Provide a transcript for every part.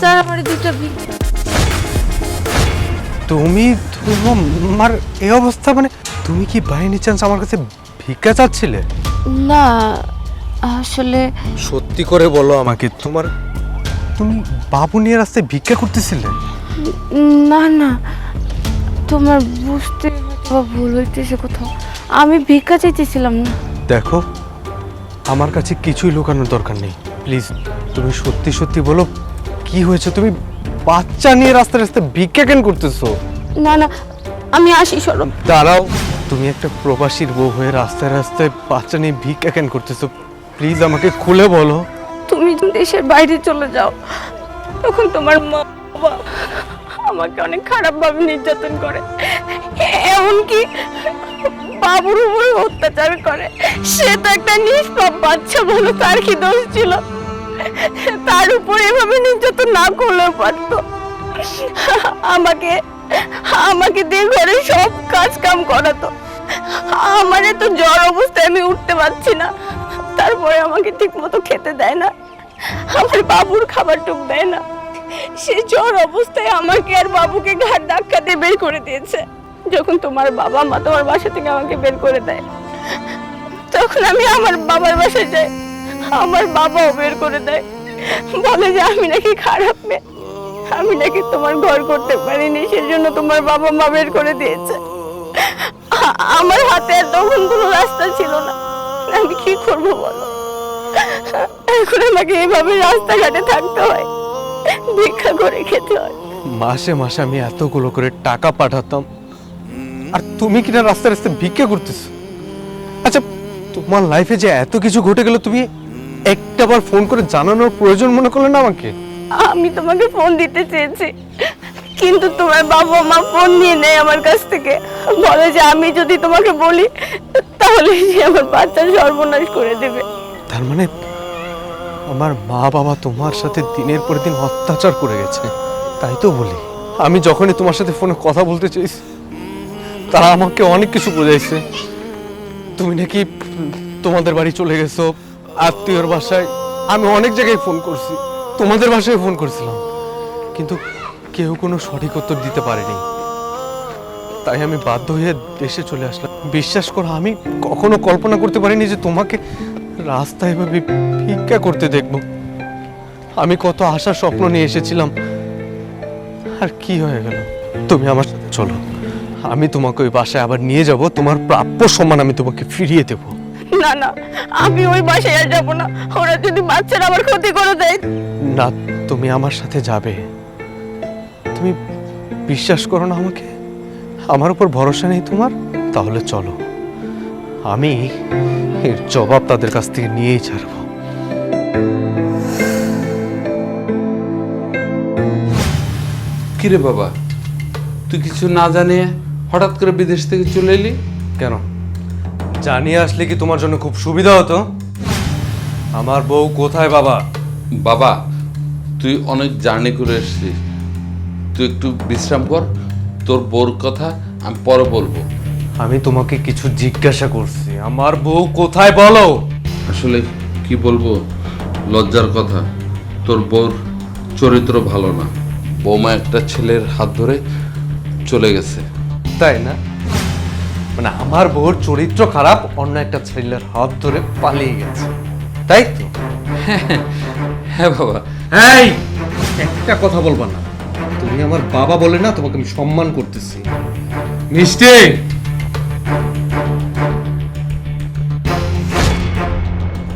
Sir আমার দুটো ভিক্ষা তুমি তোমার এই অবস্থা মানে তুমি কি বাই এনি চান্স আমার কাছে ভিক্ষা চাচ্ছিলে? না আসলে সত্যি করে বলো আমাকে তোমার তুমি বাবু নিয়ে রাস্তায় ভিক্ষা করতেছিলে? না না তোমার বুঝতে বা ভুল হইতেছে কোথাও। আমি ভিক্ষা চাইতেছিলাম না। দেখো আমার কাছে কিছুই লুকানোর দরকার নেই। প্লিজ তুমি সত্যি সত্যি বলো কি হয়েছে? তুমি বাচ্চা নিয়ে রাস্তায় রাস্তায় ভিক্ষা কেন করতেছো। না না আমি আসি সরব। দাঁড়াও তুমি একটা প্রবাসীর বউ হয়ে রাস্তায় রাস্তায় বাচ্চা নিয়ে ভিক্ষা কেন করতেছো। প্লিজ আমাকে খুলে বলো। তুমি দেশের বাইরে চলে যাও তখন তোমার মা বাবা আমাকে অনেক খারাপভাবে নির্যাতন করে। এমনকি বাবুর উপরে অত্যাচার করে। সে তো একটা নিষ্পাপ বাচ্চা বলে তার কি দোষ ছিল? তার উপর এভাবে নির্যাতন না করলেও পারতো। আমাকে আমাকে দিয়ে ঘরে সব কাজ কাম করাতো। আমার তো জ্বর অবস্থায় আমি উঠতে পারছি না। তারপরে আমাকে ঠিক মতো খেতে দেয় না। আমার বাবুর খাবার টুক দেয় না। সে জ্বর অবস্থায় আমাকে আর বাবুকে ঘাট ধাক্কা দিয়ে বের করে দিয়েছে। যখন তোমার বাবা মা তোমার বাসা থেকে আমাকে বের করে দেয়, তখন আমি আমার বাবার বাসায় যাই। আমার বাবাও বের করে দেয়। বলে যে, আমি নাকি খারাপ মেয়ে। আমি নাকি তোমার ঘর করতে পারিনি, সেজন্য তোমার বাবা মা বের করে দিয়েছে। আমার হাতে আর তখন কোনো রাস্তা ছিল না। আমি কি করব বলো? এখন আমাকে এইভাবে রাস্তাঘাটে থাকতে হয়। ভিক্ষা করে খেতে হয়। মাসে মাসে আমি এতগুলো করে টাকা পাঠাতাম। আর তুমি কিনা রাস্তায় রাস্তায় ভিক্ষা করতেছো? আচ্ছা তোমার লাইফে যে এত কিছু ঘটে গেল, তুমি একটাবার ফোন করে জানানোর প্রয়োজন মনে করলে না আমাকে? আমি তোমাকে ফোন দিতে চেয়েছি কিন্তু তোমার বাবা মা ফোন নিয়ে নেয় আমার কাছ থেকে। বলে যে আমি যদি তোমাকে বলি তাহলে সে আমার বাচ্চার সর্বনাশ করে দেবে। তার মানে আমার মা বাবা তোমার সাথে দিনের পর দিন অত্যাচার করে গেছে তাই তো বলি। আমি যখনই তোমার সাথে ফোনে কথা বলতে চাইছি তারা আমাকে অনেক কিছু বোঝাইছে। তুমি নাকি তোমাদের বাড়ি চলে গেছো আত্মীয়র বাসায় আমি অনেক জায়গায় ফোন করছি। তোমাদের বাসায় ফোন করছিলাম। কিন্তু কেউ কোনো সঠিক উত্তর দিতে পারেনি। তাই আমি বাধ্য হয়ে দেশে চলে আসলাম। বিশ্বাস করো, আমি কখনো কল্পনা করতে পারিনি যে তোমাকে রাস্তায় ভাবে ভিক্ষা করতে দেখব। আমি কত আশার স্বপ্ন নিয়ে এসেছিলাম। আর কি হয়ে গেল? তুমি আমার সাথে চলো। আমি তোমাকে ওই বাসায় আবার নিয়ে যাব। তোমার প্রাপ্য সম্মান আমি তোমাকে ফিরিয়ে দেব। না না আমি ওই বাসায় আর যাব না। ওরা যদি বাচ্চারা আবার ক্ষতি করে দেয়। না তুমি আমার সাথে যাবে। তুমি বিশ্বাস করো না আমাকে? আমার উপর ভরসা নেই তোমার? তাহলে চলো। আমি এর জবাব তাদের কাছ থেকে নিয়েই ছাড়বো। কিরে বাবা তুই কিছু না জানিয়ে হঠাৎ করে বিদেশ থেকে চলে এলি? কেন? জানিয়ে আসলে কি তোমার জন্য খুব সুবিধা হতো? আমার বউ কোথায় বাবা? বাবা তুই অনেক জার্নি করে এসেছিস। তুই একটু বিশ্রাম কর তোর বোর কথা আমি পরে বলব। আমি তোমাকে কিছু জিজ্ঞাসা করছি আমার বউ কোথায় বলো? আসলে কি বলব লজ্জার কথা তোর বোর চরিত্র ভালো না। বৌমা একটা ছেলের হাত ধরে চলে গেছে। তাই না? মানে আমার বউর চরিত্র খারাপ অন্য একটা ছেলের হাত ধরে পালিয়ে গেছে। তাই তো? হ্যাঁ বাবা। এই একটা কথা বলবা না। তুমি আমার বাবা বলে না তোমাকে আমি সম্মান করতেছি। মিষ্টি!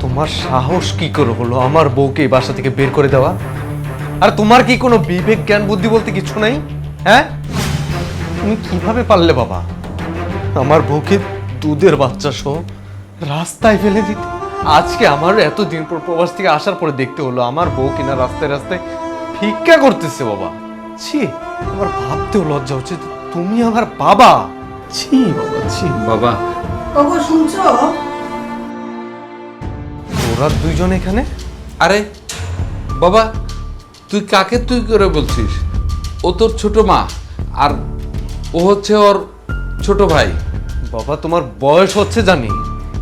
তোমার সাহস কি করে হলো আমার বউকে এই বাসা থেকে বের করে দেওয়া? আর তোমার কি কোনো বিবেক জ্ঞান বুদ্ধি বলতে কিছু নাই? হ্যাঁ? তুমি কীভাবে পারলে বাবা? আমার বউকে দুধের বাচ্চা সহ রাস্তায় ফেলে দিতে। আজকে আমার এত দিন পর প্রবাস থেকে আসার পরে দেখতে হলো আমার বউ কিনা রাস্তায় রাস্তায় ভিক্ষা করতেছে বাবা। ছি আমার ভাবতেও লজ্জা হচ্ছে তুমি আমার বাবা। ছি বাবা ছি বাবা। ওগো শুনছো? তোরা দুইজন এখানে? আরে বাবা তুই কাকে তুই করে বলছিস? ও তোর ছোট মা আর ও হচ্ছে ওর ছোট ভাই। বাবা, তোমার বয়স হচ্ছে জানি,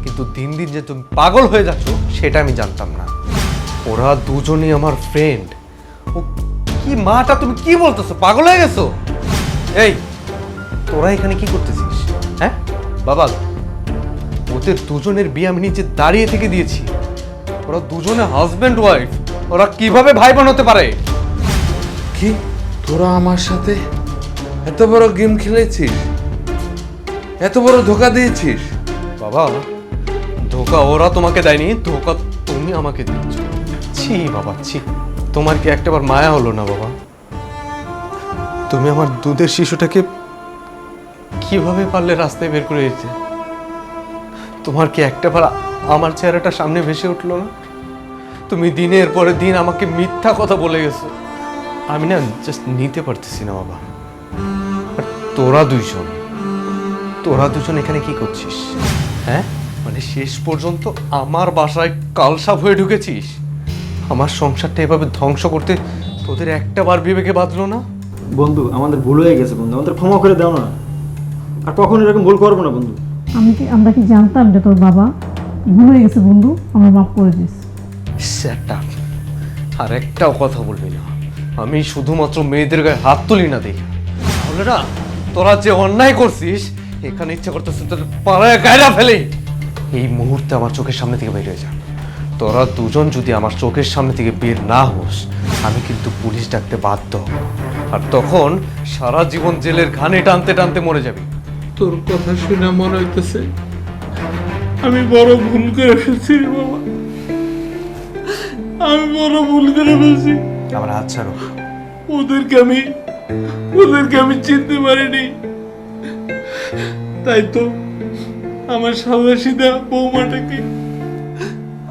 কিন্তু দিন দিন যে তুমি পাগল হয়ে যাচ্ছ, সেটা আমি জানতাম না। ওরা দুজনই আমার ফ্রেন্ড ও, কি মাটা তুমি কি বলতেছো? পাগল হয়ে গেছো? এই, তোরা এখানে কি করতেছিস? হ্যাঁ? বাবা, ওদের দুজনের বিয়ে আমি নিচে দাঁড়িয়ে থেকে দিয়েছি। ওরা দুজনে হাজব্যান্ড ওয়াইফ ওরা কীভাবে ভাই বোন হতে পারে? কি? তোরা আমার সাথে এত বড় গেম খেলেছিস? এত বড় ধোকা দিয়েছিস? বাবা, ধোকা ওরা তোমাকে দেয়নি, ধোকা তুমি আমাকে দিচ্ছ ছি বাবা, ছি। তোমার কি একটাবার মায়া হলো না বাবা? তুমি আমার দুধের শিশুটাকে কীভাবে পারলে রাস্তায় বের করে দিতে? তোমার কি একটাবার আমার চেহারাটা সামনে ভেসে উঠল না? তুমি দিনের পরে দিন আমাকে মিথ্যা কথা বলে গেছো। আমি না জাস্ট নিতে পারতেছি না বাবা। তোরা দুইজন। তোরা দুজন এখানে কি করছিস? হ্যাঁ? মানে শেষ পর্যন্ত আমার বাসায় কালসাপ হয়ে ঢুকেছিস? আমার সংসারটা এভাবে ধ্বংস করতে তোদের একটা বার বিবেকে বাঁধলো না? বন্ধু আমাদের ভুল হয়ে গেছে বন্ধু। আমাদের ক্ষমা করে দাও না। আর কখনো এরকম ভুল করব না বন্ধু। আমি কি আমরা কি জানতাম যে তোর বাবা ভুল হয়ে গেছে বন্ধু? আমার মাফ করে দিস। up. আর একটাও কথা বলবি না। আমি শুধুমাত্র মেয়েদের গায়ে হাত তুলি না দেখি। তাহলে না তোরা যে অন্যায় করছিস এখানে ইচ্ছা করতেছে তোর পাড়ায় গায়রা ফেলে। এই মুহূর্তে আমার চোখের সামনে থেকে বের হয়ে যা। তোরা দুজন যদি আমার চোখের সামনে থেকে বের না হোস আমি কিন্তু পুলিশ ডাকতে বাধ্য হব। আর তখন সারা জীবন জেলের ঘানে টানতে টানতে মরে যাবি। তোর কথা শুনে মনে হইতেছে আমি বড় ভুল করে ফেলছি বাবা। আমি বড় ভুল করে ফেলছি। আমার হাত ছাড়ো। ওদেরকে আমি ওদেরকে আমি চিনতে পারিনি। তাই তো আমার সাদা সিধা বৌমাটাকে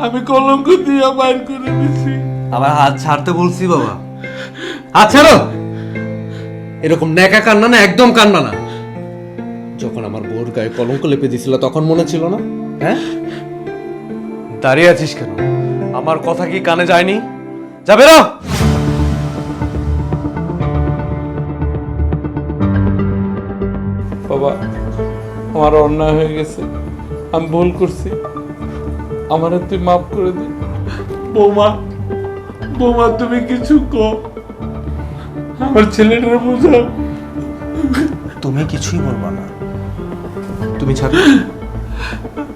আমি কলঙ্ক দিয়ে বাইর করে দিছি। আমার হাত ছাড়তে বলছি বাবা। হাত ছাড়ো। এরকম ন্যাকা কান্না না, একদম কান্না না। যখন আমার বোর গায়ে কলঙ্ক লেপে দিছিল, তখন মনে ছিল না? হ্যাঁ? দাঁড়িয়ে আছিস কেন? আমার কথা কি কানে যায়নি? যাবে না বাবা আমার অন্যায় হয়ে গেছে। আমি ভুল করছি। আমার তুই মাফ করে দে। বৌমা বৌমা তুমি কিছু কো। আমার ছেলেটার বোঝাও তুমি কিছুই বলবা না। তুমি ছাড়ো।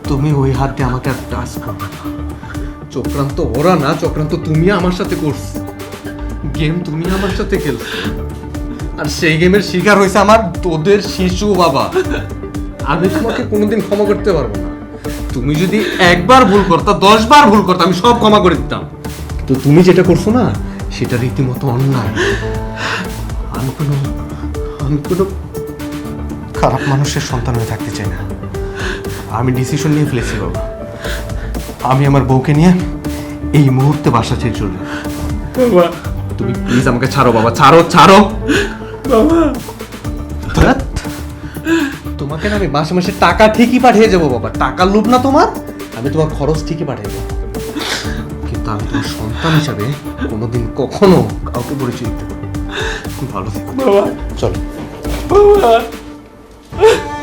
তুমি ওই হাত দিয়ে আমাকে আর টাচ করবে না। চক্রান্ত ওরা না চক্রান্ত তুমি আমার সাথে করছ। গেম তুমি আমার সাথে খেলছো। আর সেই গেমের শিকার হয়েছে আমার তোদের শিশু বাবা। আমি তোমাকে কোনোদিন ক্ষমা করতে পারব না। তুমি যদি একবার ভুল করতা দশ বার ভুল করতা আমি সব ক্ষমা করে দিতাম। কিন্তু তুমি যেটা করছ না সেটা রীতিমতো অন্যায়। আমি কোনো আমি কোনো খারাপ মানুষের সন্তান হয়ে থাকতে চাই না। আমি ডিসিশন নিয়ে ফেলেছি বাবা। আমি আমার বউকে নিয়ে এই মুহূর্তে বাসা ছেড়ে চলে তুমি প্লিজ আমাকে ছাড়ো বাবা ছাড়ো ছাড়ো। বাবা। তোমাকে না আমি মাসে মাসে টাকা ঠিকই পাঠিয়ে যাব বাবা। টাকা লোভ না তোমার? আমি তোমার খরচ ঠিকই পাঠিয়ে দেবো। কিন্তু আমি তোমার সন্তান হিসাবে কোনোদিন কখনো কাউকে পরিচয় দিতে পারব ভালো থেকো। বাবা। চলো। বাবা।